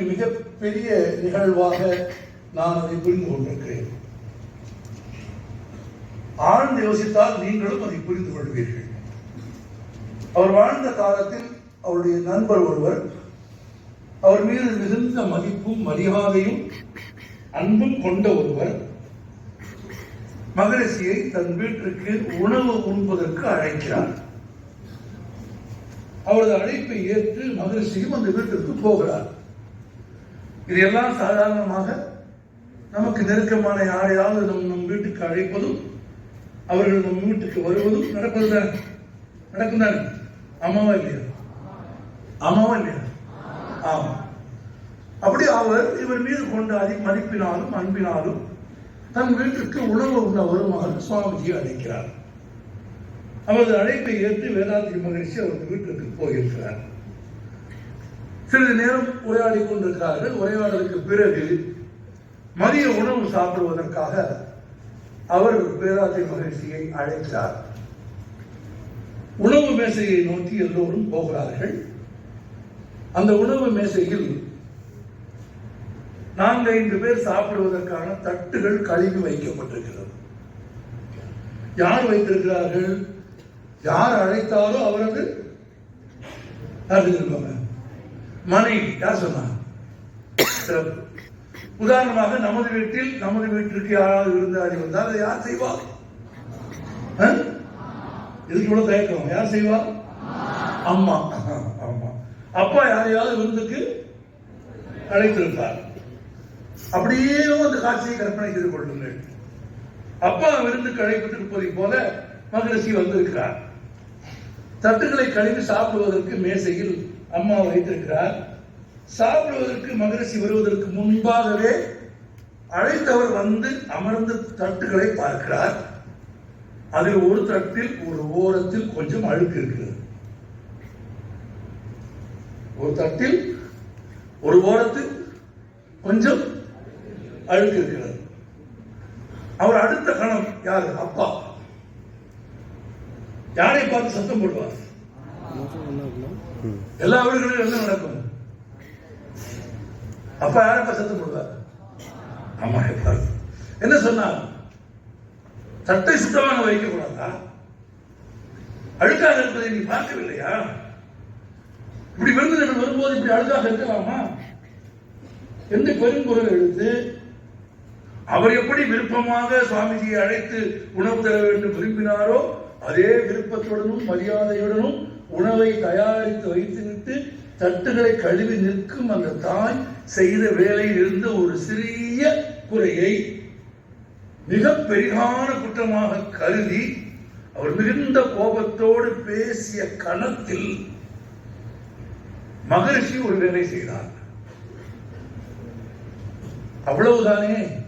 மிகப்பெரிய நிகழ்வாக நான் அதை புரிந்து கொண்டிருக்கிறேன். ஆழ்ந்து யோசித்தால் நீங்களும் அதை புரிந்து கொள்வீர்கள். அவர் வாழ்ந்த காலத்தில் அவருடைய நண்பர் ஒருவர் அவர் மீது மிகுந்த மதிப்பும் மரியாதையும் அன்பும் கொண்ட ஒருவர் மகரிஷியை தன் வீட்டிற்கு உணவு உண்பதற்கு அழைக்கிறார். அவரது அழைப்பை ஏற்று மகரிஷியும் அந்த வீட்டிற்கு போகிறார். இது எல்லாம் சாதாரணமாக நமக்கு நெருக்கமான யாரையாவது நம் நம் வீட்டுக்கு அழைப்பதும் அவர்கள் நம் வீட்டுக்கு வருவதும் நடப்பது தான். நடக்கும் தானே? ஆமாவா இல்லையா? ஆமாவா இல்லையா? ஆமா. அப்படி அவர் இவர் மீது கொண்ட அதி மதிப்பினாலும் அன்பினாலும் தன் வீட்டிற்கு உணவு உள்ள வருமாறு சுவாமிஜி அழைக்கிறார். அவரது அழைப்பை ஏற்று வேதாந்தி மகிழ்ச்சி அவரது வீட்டிற்கு போயிருக்கிறார். சிறிது நேரம் உரையாடி கொண்டிருக்கிறார்கள். உரையாடலுக்கு பிறகு மதிய உணவு சாப்பிடுவதற்காக அவர் பேராசை மகிழ்ச்சியை அழைத்தார் உணவு மேசையை நோக்கி எல்லோரும் போகிறார்கள். அந்த உணவு மேசையில் நான்கு ஐந்து பேர் சாப்பிடுவதற்கான தட்டுகள் கழுவி வைக்கப்பட்டிருக்கிறது. யார் வைத்திருக்கிறார்கள்? யார் அழைத்தாரோ அவரது அறிந்திருப்பாங்க மனைவி யார் சொன்னாங்க? சிறப்பு. உதாரணமாக நமது வீட்டில் நமது வீட்டிற்கு யாராவது விருந்தாளி வந்தால் அதை யார் செய்வார் இதுக்கு கூட தயக்கம்? யார் செய்வா? அம்மா. ஆமா. அப்பா யாரையாவது விருந்துக்கு அழைத்திருப்பார். அப்படியே அந்த காட்சியை கற்பனை செய்து கொள்ளுங்கள். அப்பா விருந்துக்கு அழைப்பட்டிருப்பதை போல மகரிஷி வந்திருக்கிறார். தட்டுகளை கழுவி சாப்பிடுவதற்கு மேசையில் அம்மா வைத்திருக்கிறார். சாப்பிடுவதற்கு மகரிஷி வருவதற்கு முன்பாகவே அழைத்தவர் வந்து அமர்ந்து தட்டுகளை பார்க்கிறார். அதில் ஒரு தட்டில் ஒரு ஓரத்தில் கொஞ்சம் அழுக்கு இருக்கிறது. ஒரு தட்டில் ஒரு ஓரத்தில் கொஞ்சம் அழுக்கு இருக்கிறது. அவர் அடுத்த கணம் யாரு? அப்பா. யாரை பார்த்து சத்தம் போடுவார்? எல்லா வீடுகளிலும் என்ன நடக்கும்? அப்பா யாரை பார்த்து சத்தம் போடுவார் அம்மாவை பார்த்து என்ன சொன்னார் தட்டை சுத்தமாக வைக்க கூடாதா அழுக்காக இருப்பதை நீ பார்க்கவில்லையா? இப்படி விருந்தினர் வரும்போது இப்படி அழுக்காக இருக்கலாமா? என்று பெருங்குரல் எழுத்து அவர் எப்படி விருப்பமாக சுவாமிஜியை அழைத்து உணவு தர வேண்டும் விரும்பினாரோ அதே விருப்பத்துடனும் மரியாதையுடனும் உணவை தயாரித்து வைத்துவிட்டு தட்டுகளை கழுவி நிற்கும் அந்த தாய் செய்த வேலையில் இருந்த ஒரு சிறிய குறையை மிக பெரிதான குற்றமாக கருதி அவர் மிகுந்த கோபத்தோடு பேசிய கணத்தில் மகரிஷி ஒரு வேலை செய்தார். அவ்வளவுதானே?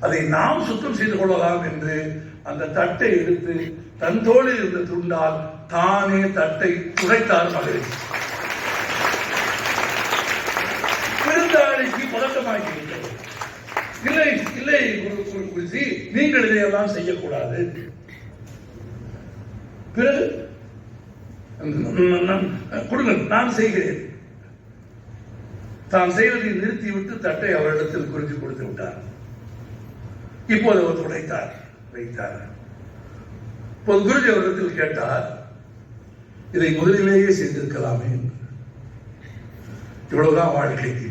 அதை நாம் சுத்தம் செய்து கொள்ளலாம் என்று அந்த தட்டை எடுத்து தன் தோளில் இருந்த துண்டால் தானே தட்டை துடைத்தார் மகளிர் விருந்தாளிக்கு பழக்கமாகிவிட்டது இல்லை இல்லை குருஜி நீங்கள் இதையெல்லாம் செய்யக்கூடாது. பிறகு நான் கொடுங்கள் நான் செய்கிறேன். தான் செய்வதை நிறுத்திவிட்டு தட்டை அவரிடத்தில் குறித்து கொடுத்து விட்டார். இப்போது அவர் துடைத்தார் வைத்தார். இப்போது குருஜி அவரிடத்தில் கேட்டார் இதை முதலிலேயே செய்திருக்கலாமே இவ்வளவுதான் வாழ்க்கைக்கு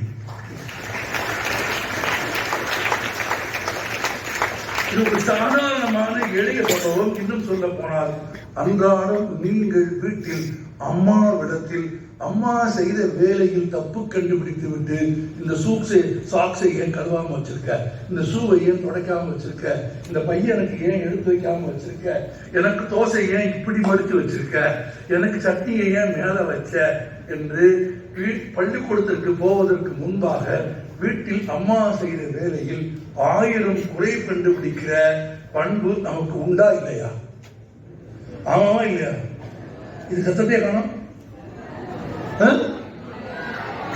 இது ஒரு சாதாரணமான எளிய சம்பவம் இன்னும் சொல்ல போனால் அன்றாடம் நீங்கள் வீட்டில் அம்மாவிடத்தில் அம்மா செய்த வேலையில் தப்பு கண்டுபிடித்து விட்டு இந்த சூக்ஸை சாக்ஸை ஏன் கழுவாமல் வச்சிருக்க? இந்த ஷூவை ஏன் துடைக்காம வச்சிருக்க? இந்த பையனுக்கு ஏன் எடுத்து வைக்காமல் வச்சிருக்க? எனக்கு தோசை ஏன் இப்படி மறுத்து வச்சிருக்க? எனக்கு சட்னியை ஏன் மேலே வச்ச? என்று வீ- பள்ளிக்கூடத்திற்கு போவதற்கு முன்பாக வீட்டில் அம்மா செய்த வேலையில் ஆயிரம் குறை கண்டுபிடிக்கிற பண்பு நமக்கு உண்டா இல்லையா? ஆமாவா இல்லையா? இது சத்தத்தையே காணும்.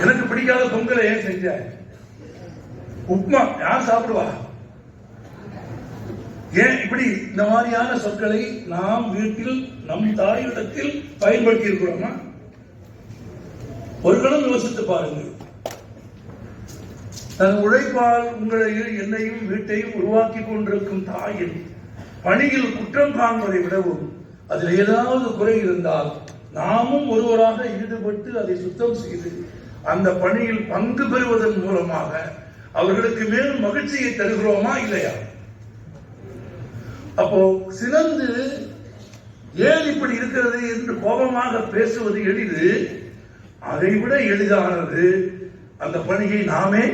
எனக்கு பிடிக்காத பொங்கலை ஏன் செஞ்ச? உப்மா யார் சாப்பிடுவா? ஏன் இப்படி இந்த மாதிரியான சொற்களை நாம் வீட்டில் நம் தாயிடத்தில் பயன்படுத்தி இருக்கிறோமா? ஒரு கணம் யோசித்து பாருங்கள். தன் உழைப்பால் உங்களையும் என்னையும் வீட்டையும் உருவாக்கி கொண்டிருக்கும் தாயின் பணியில் குற்றம் காண்பதை விடவும் அதில் ஏதாவது குறை இருந்தால் நாமும் ஒருவராக ஈடுபட்டு அதை சுத்தம் செய்து அந்த பணியில் பங்கு பெறுவதன் மூலமாக அவர்களுக்கு மேலும் மகிழ்ச்சியை தருகிறோமா இல்லையா? அப்போ சினந்து ஏன் இப்படி இருக்கிறது என்று கோபமாக பேசுவது எளிது. அதைவிட எளிதானது அந்த பணியை நாமே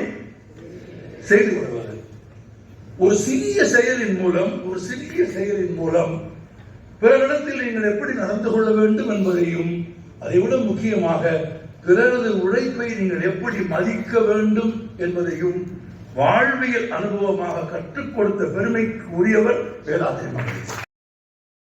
செய்து கொள்வது ஒரு சிறிய செயலின் மூலம் ஒரு சிறிய செயலின் மூலம் பிறரிடத்தில் நீங்கள் எப்படி நடந்து கொள்ள வேண்டும் என்பதையும் அதைவிட முக்கியமாக பிறரது உழைப்பை நீங்கள் எப்படி மதிக்க வேண்டும் என்பதையும் வாழ்வியல் அனுபவமாக கற்றுக் கொடுத்த பெருமைக்கு உரியவர் வேதாத்திரி மகேஷ்